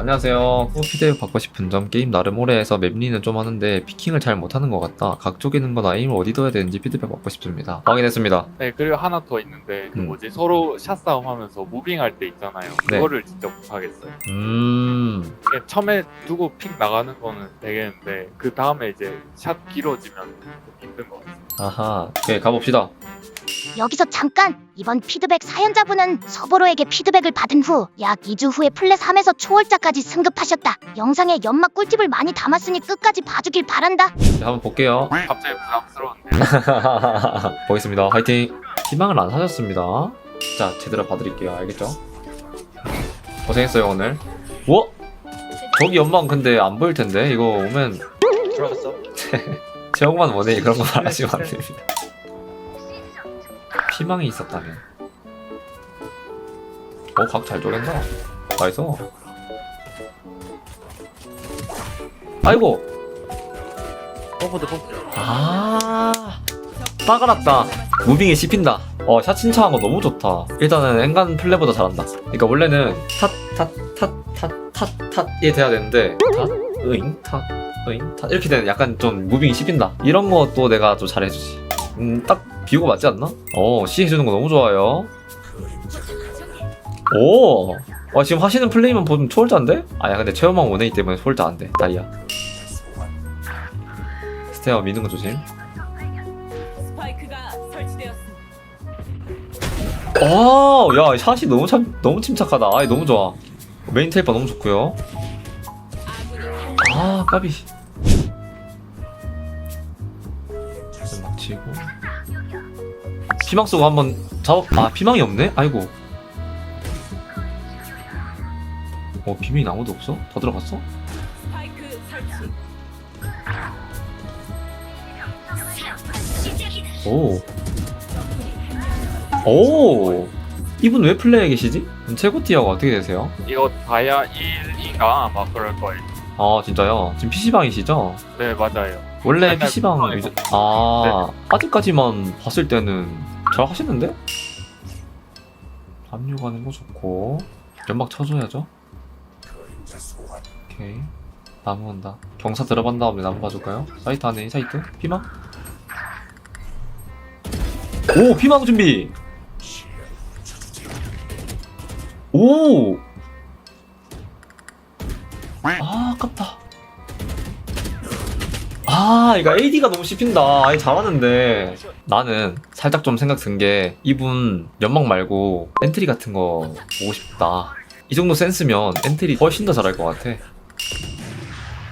안녕하세요. 피드백 받고 싶은 점 게임 나름 오래 해서 맵리는 좀 하는데 피킹을 잘 못하는 것 같다. 각 쪽이는 거나 에임을 어디 둬야 되는지 피드백 받고 싶습니다. 확인했습니다. 네 그리고 하나 더 있는데 그 음. 뭐지 서로 샷 싸움 하면서 무빙할 때 있잖아요. 네. 그거를 진짜 못하겠어요. 음, 처음에 두고 픽 나가는 거는 되겠는데 그 다음에 이제 샷 길어지면 좀 힘든 것 같아요. 아하. 오케이 가봅시다. 여기서 잠깐! 이번 피드백 사연자분은 서보로에게 피드백을 받은 후 약 2주 후에 플랫 3에서 초월자까지 승급하셨다. 영상에 연막 꿀팁을 많이 담았으니 끝까지 봐주길 바란다. 네, 한번 볼게요. 갑자기 부담스러운데 보겠습니다. 화이팅. 희망을 안 사셨습니다. 자 제대로 봐드릴게요. 알겠죠? 고생했어요 오늘. 우와. 저기 연방 근데 안 보일 텐데 이거 오면 들어갔어? 제목만 원해 그런 거 말하시면 안 됩니다. 피망이 있었다면. 어, 각 잘 쪼갠다. 나이스. 아이고. 펌프드 펌프 아. 빠가랐다. 무빙이 씹힌다. 어, 샷 신청한 거 너무 좋다. 일단은 엔간 플레보다 잘한다. 그러니까 원래는 탓, 탓, 탓, 탓, 탓, 탓이 돼야 되는데 탓, 으잉, 탓, 으잉, 탓 이렇게 되는 약간 좀 무빙이 씹힌다. 이런 것도 내가 좀 잘해주지. 음, 딱 비고 맞지 않나? 어, C 해주는 거 너무 좋아요. 오! 와, 지금 하시는 플레이만 보면 초월자인데? 아야, 근데 체험왕 원웨이 때문에 초월자 안 돼. 다이아. 스테어 미는 거 조심. 아, 야, 샷이 너무 참, 너무 침착하다. 아, 너무 좋아. 메인 테이퍼 너무 좋고요. 아, 까비. 피망 쓰고 한번 잡아. 아, 피망이 없네? 아이고. 어, 비명이 아무도 없어? 다 들어갔어? 오. 오. 이분 왜 플레이에 계시지? 최고 티어가 어떻게 되세요? 이거 다이아 1인가 아마 그럴 거예요. 아, 진짜요? 지금 PC방이시죠? 네 맞아요. 원래 맨날 PC방 컴퓨터에서 유저... 아 아직까지만 봤을 때는 잘 하시는데? 압류 가는 거 좋고 연막 쳐줘야죠 오케이 나무 온다 경사 들어간 다음에 나무 봐줄까요? 사이트 안에 이 사이트? 피망? 오 피망 준비 오! 아 아깝다 아, 이거 AD가 너무 씹힌다. 아니, 잘하는데. 나는 살짝 좀 생각 든 게, 이분 연막 말고 엔트리 같은 거 보고 싶다. 이 정도 센스면 엔트리 훨씬 더 잘할 것 같아.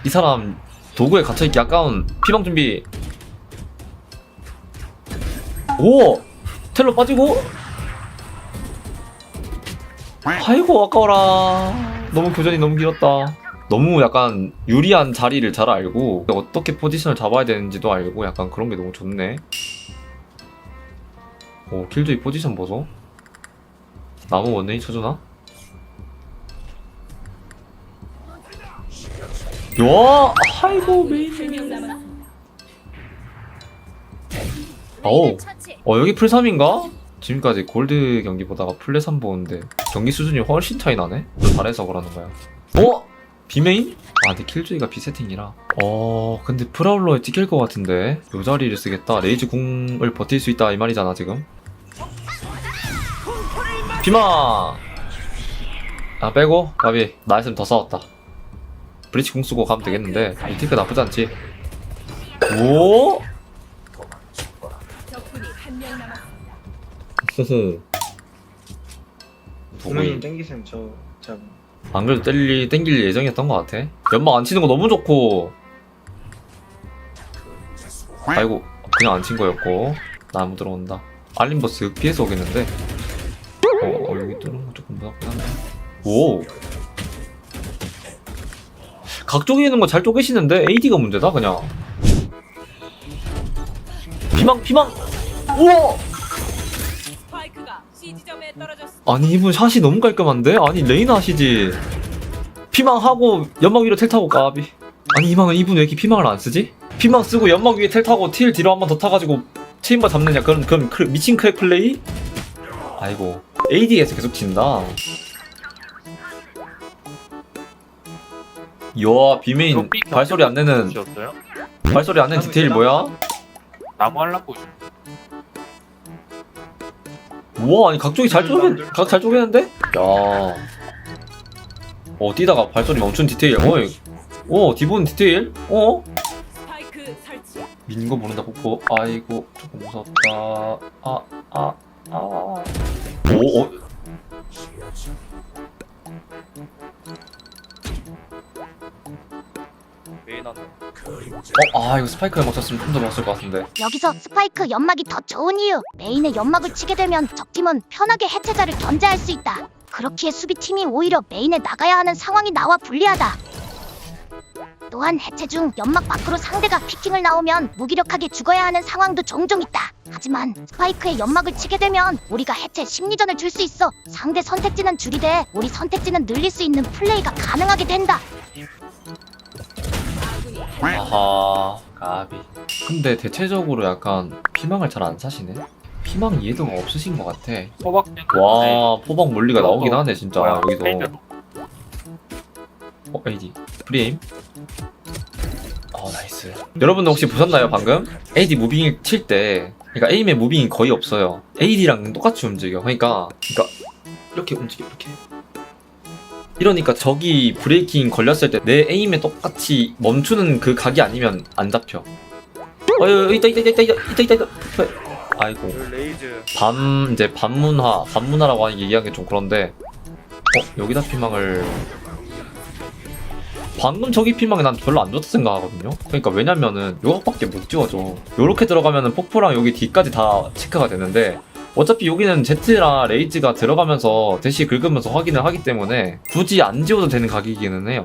이 사람 도구에 갇혀있기 아까운 피방 준비. 오! 텔로 빠지고? 아이고, 아까워라. 너무 교전이 너무 길었다. 너무 약간 유리한 자리를 잘 알고 어떻게 포지션을 잡아야 되는지도 알고 약간 그런 게 너무 좋네. 오 킬조이 포지션 보소. 나무 원웨이 쳐주나? 야, 아이고 메인. 3명 남았습니다. 오, 어 여기 풀 3인가? 지금까지 골드 경기 보다가 플레 3 보는데 경기 수준이 훨씬 차이 나네? 너 잘해서 그러는 거야. 어? 비메인? 아 근데 킬조이가 비세팅이라. 어 근데 프라울러에 찍힐 것 같은데. 요 자리를 쓰겠다. 레이즈 궁을 버틸 수 있다 이 말이잖아 지금. 비마! 아 빼고. 가비 나였으면 더 싸웠다. 브리치 궁 쓰고 가면 되겠는데. 이 테크 나쁘지 않지. 오? 호호. 분명히 땡기셈 저 제가 안 그래도 땡길, 땡길 예정이었던 것 같아. 연막 안 치는 거 너무 좋고. 아이고, 그냥 안 친 거였고. 나무 들어온다. 알림버스 피해서 오겠는데. 어, 어 여기 뚫는 거 조금 무섭긴 한데. 오! 각 쪼개는 거 잘 쪼개시는데 AD가 문제다, 그냥. 피망, 피망! 우와! 아니 이분 샷이 너무 깔끔한데? 아니 레이나 하시지. 피망하고 연막 위로 텔 타고 까비. 아니 이망은 이분 왜 이렇게 피망을 안 쓰지? 피망 쓰고 연막 위에 텔 타고 틸 뒤로 한 번 더 타가지고 체인바 잡느냐? 그런 그런 크- 미친 크랙 플레이? 아이고. AD에서 계속 진다. 이야 비메인. 발소리 안 내는. 발소리 안 내는 디테일 뭐야? 나무 할라고 우와 아니 각종이 잘 쪼개 각잘 쪼개는데? 야. 어 뛰다가 발소리 멈춘 디테일. 어이. 오 디본 디테일. 어? 스파이크 설치. 민거 모른다 폭포. 아이고 조금 무섭다. 아아 아. 오 어. 어, 아 이거 스파이크 연막 쳤으면 좀더 좋았을 것 같은데. 여기서 스파이크 연막이 더 좋은 이유. 메인에 연막을 치게 되면 적팀은 편하게 해체자를 견제할 수 있다. 그렇기에 수비팀이 오히려 메인에 나가야 하는 상황이 나와 불리하다. 또한 해체 중 연막 밖으로 상대가 피킹을 나오면 무기력하게 죽어야 하는 상황도 종종 있다. 하지만 스파이크에 연막을 치게 되면 우리가 해체 심리전을 줄 수 있어. 상대 선택지는 줄이되 우리 선택지는 늘릴 수 있는 플레이가 가능하게 된다. 아하 까비. 근데 대체적으로 약간 피망을 잘 안 사시네? 피망 이해도가 없으신 것 같아. 호박 와 포박 멀리가 나오긴 하네 진짜 여기도. 페인트도 어 AD 프리에임? 어 나이스. 여러분들 혹시 보셨나요 방금? AD 무빙 칠때 그러니까 에임에 무빙이 거의 없어요. AD랑 똑같이 움직여. 그러니까 그러니까 이렇게 움직여 이렇게 이러니까 적이 브레이킹 걸렸을 때 내 에임에 똑같이 멈추는 그 각이 아니면 안 잡혀. 어 여기 있다 있다 있다 있다 있다 있다 있다. 아이고. 레이즈. 밤 이제 반문화 반문화라고 하는 게 얘기하기 좀 그런데 어 여기다 피망을. 방금 저기 피망이 난 별로 안 좋다 생각하거든요? 그러니까 왜냐면은 요것밖에 못 찍어줘. 요렇게 들어가면은 폭포랑 여기 뒤까지 다 체크가 되는데 어차피 여기는 제트랑 레이즈가 들어가면서 대시 긁으면서 확인을 하기 때문에 굳이 안 지워도 되는 가격이기는 해요.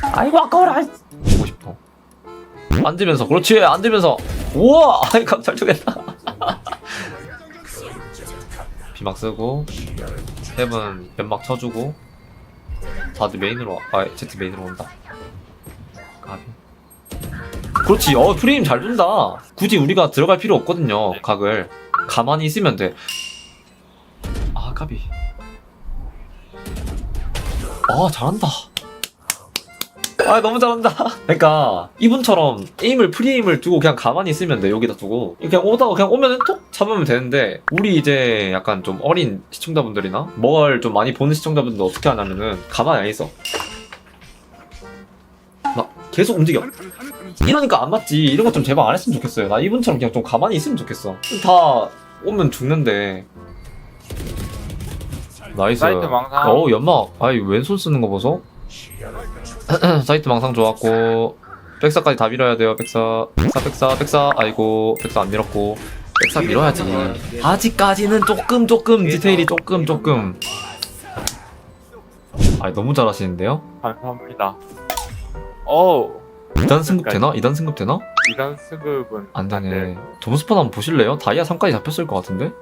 아이고 아까워라. 보고 싶어. 앉으면서. 그렇지. 앉으면서. 우와! 아이 감잘 쪼겠다. 비막 쓰고 헤븐 연막 쳐주고 다들 메인으로 와- 아 제트 메인으로 온다. 가비 그렇지. 어 프레임 잘 준다. 굳이 우리가 들어갈 필요 없거든요 각을. 가만히 있으면 돼아 가비. 아 잘한다. 아 너무 잘한다. 그러니까 이분처럼 에임을 프리에임을 두고 그냥 가만히 있으면 돼 여기다 두고. 그냥 오다가 그냥 오면은 톡 잡으면 되는데 우리 이제 약간 좀 어린 시청자분들이나 뭘 좀 많이 보는 시청자분들 어떻게 하냐면은 가만히 안 있어. 막 계속 움직여. 이러니까 안 맞지. 이런 거좀 제발 안 했으면 좋겠어요. 나 이분처럼 그냥 좀 가만히 있으면 좋겠어. 다 오면 죽는데. 나이스. 사이트 망상. 어우 연막 아이 왼손 쓰는 거 보소. 사이트 망상 좋았고. 백사까지 다 밀어야 돼요. 백사. 백사 백사 백사. 아이고 백사 안 밀었고. 백사 밀어야지. 아직까지는 조금 조금 디테일이 조금 조금. 아 너무 잘하시는데요? 감사합니다 어우 2단 승급 되나? 2단 승급 되나? 2단 승급은 안 되네 점수판 한번 보실래요? 다이아 3까지 잡혔을 것 같은데?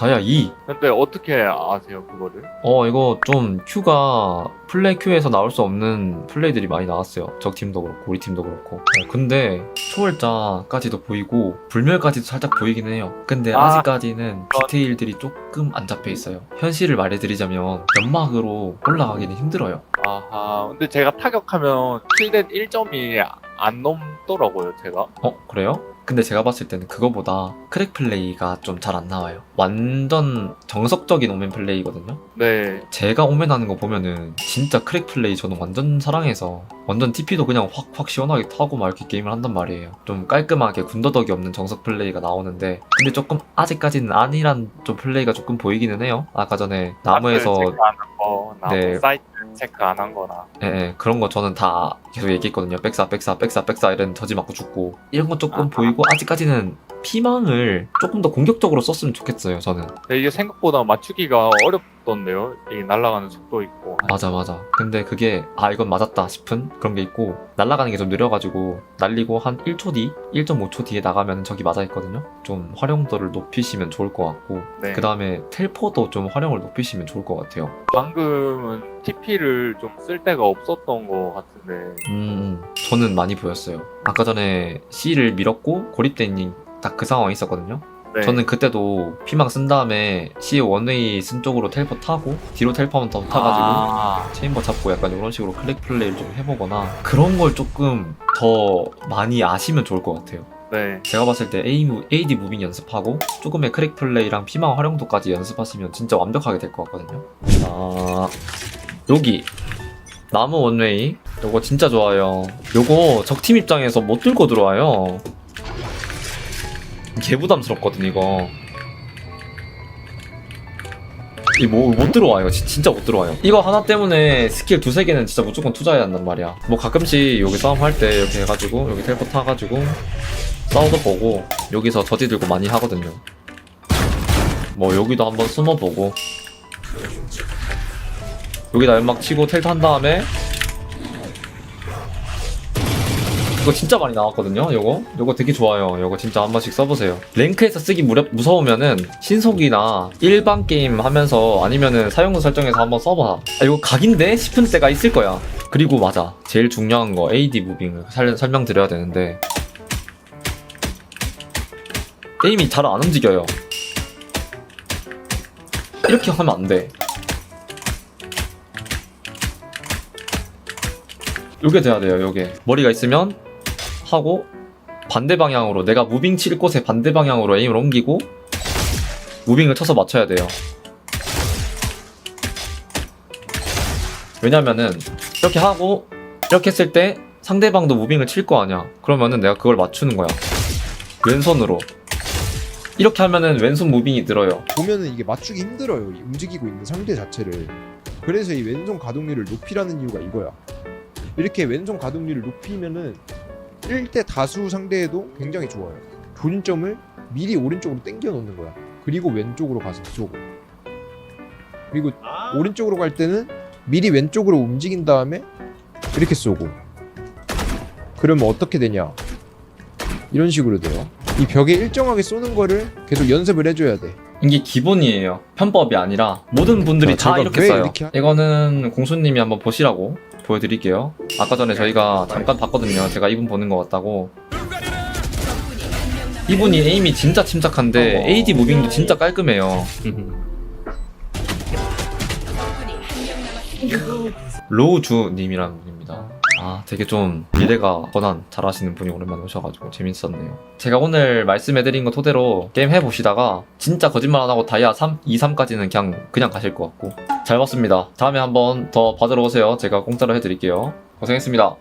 다이아 2 근데 어떻게 아세요 그거를? 어 이거 좀 큐가 플레이 큐에서 나올 수 없는 플레이들이 많이 나왔어요 적 팀도 그렇고 우리 팀도 그렇고 어, 근데 초월자까지도 보이고 불멸까지도 살짝 보이긴 해요 근데 아. 아... 직까지는 디테일들이 조금 안 잡혀 있어요 현실을 말해드리자면 연막으로 올라가기는 힘들어요 아하 근데 제가 타격하면 7대 1점이 안 넘더라고요 제가. 어 그래요? 근데 제가 봤을 때는 그거보다 크랙 플레이가 좀 잘 안 나와요. 완전 정석적인 오멘 플레이거든요 네 제가 오면하는 거 보면은 진짜 크랙 플레이 저는 완전 사랑해서 완전 TP도 그냥 확확 시원하게 타고 막 이렇게 게임을 한단 말이에요. 좀 깔끔하게 군더더기 없는 정석 플레이가 나오는데 근데 조금 아직까지는 아니란 좀 플레이가 조금 보이기는 해요. 아까 전에 나무에서 네. 사이트 체크 안 한 거나 예, 예, 그런 거 저는 다 계속 얘기했거든요. 백사 백사 백사 백사 이런 저지 맞고 죽고 이런 건 조금 아하. 보이고 아직까지는 피망을 조금 더 공격적으로 썼으면 좋겠어요. 저는. 근데 이게 생각보다 맞추기가 어렵던데요? 이게 날아가는 속도 있고. 맞아 맞아. 근데 그게 아 이건 맞았다 싶은 그런 게 있고 날아가는 게 좀 느려가지고 날리고 한 1초 뒤 1.5초 뒤에 나가면 적이 맞아 있거든요? 좀 활용도를 높이시면 좋을 것 같고 네. 그 다음에 텔포도 좀 활용을 높이시면 좋을 것 같아요. 방금은 TP를 좀 쓸 데가 없었던 것 같은데. 음 저는 많이 보였어요. 아까 전에 C를 밀었고 있는 딱 그 상황이 있었거든요 네. 저는 그때도 피망 쓴 다음에 CEO 원웨이 쓴 쪽으로 텔포 타고 뒤로 텔포 한번 더 타가지고 아, 체인버 잡고 약간 이런 식으로 클릭 플레이를 좀 해보거나 그런 걸 조금 더 많이 아시면 좋을 것 같아요. 네. 제가 봤을 때 A, 무- AD 무빙 연습하고 조금의 크랙 플레이랑 피망 활용도까지 연습하시면 진짜 완벽하게 될 것 같거든요. 자, 여기 나무 원웨이 요거 진짜 좋아요. 요거 적팀 입장에서 못 들고 들어와요. 개 부담스럽거든 이거. 이뭐못 들어와요. 진- 진짜 못 들어와요. 이거 하나 때문에 스킬 두세 개는 진짜 무조건 투자해야 한단 말이야. 뭐 가끔씩 여기 싸움 할 때 이렇게 해가지고 여기 텔포 타가지고 싸워도 보고 여기서 저지 들고 많이 하거든요. 뭐 여기도 한번 숨어보고 여기다 연막 치고 텔트 한 다음에 이거 진짜 많이 나왔거든요. 요거 요거 되게 좋아요. 요거 진짜 한 번씩 써보세요. 랭크에서 쓰기 무려, 무서우면은 신속이나 일반 게임 하면서 아니면은 사용자 설정에서 한번 써봐. 아, 이거 각인데 싶은 때가 있을 거야. 그리고 맞아. 제일 중요한 거 AD 무빙을 살- 설명드려야 되는데 게임이 잘 안 움직여요. 이렇게 하면 안 돼. 요게 돼야 돼요, 요게. 머리가 있으면 하고 반대 방향으로 내가 무빙 칠 곳에 반대 방향으로 에임을 옮기고 무빙을 쳐서 맞춰야 돼요. 왜냐면은 이렇게 하고 이렇게 했을 때 상대방도 무빙을 칠 거 아니야. 그러면은 내가 그걸 맞추는 거야. 왼손으로. 이렇게 하면은 왼손 무빙이 늘어요. 보면은 이게 맞추기 힘들어요. 이 움직이고 있는 상대 자체를. 그래서 이 왼손 가동률을 높이라는 이유가 이거야. 이렇게 왼손 가동률을 높이면은 1대 다수 상대에도 굉장히 좋아요. 조준점을 미리 오른쪽으로 당겨 놓는 거야. 그리고 왼쪽으로 가서 쏘고. 그리고 오른쪽으로 갈 때는 미리 왼쪽으로 움직인 다음에 이렇게 쏘고. 그러면 어떻게 되냐? 이런 식으로 돼요. 이 벽에 일정하게 쏘는 거를 계속 연습을 해줘야 돼. 이게 기본이에요. 편법이 아니라 모든 분들이 자, 다 제가 이렇게 왜 써요. 이렇게 하- 이거는 공수님이 한번 보시라고 보여드릴게요. 아까 전에 저희가 잠깐 봤거든요. 제가 이분 보는 것 같다고. 이분이 에임이 진짜 침착한데 어머. AD 무빙도 진짜 깔끔해요. 로우주님이라는 분입니다. 아, 되게 좀 미래가 권한 잘하시는 분이 오랜만에 오셔가지고 재밌었네요. 제가 오늘 말씀해드린 거 토대로 게임 해보시다가 진짜 거짓말 안 하고 다이아 3, 2, 3까지는 그냥 그냥 가실 것 같고 잘 봤습니다. 다음에 한번 더 받으러 오세요. 제가 공짜로 해드릴게요. 고생했습니다.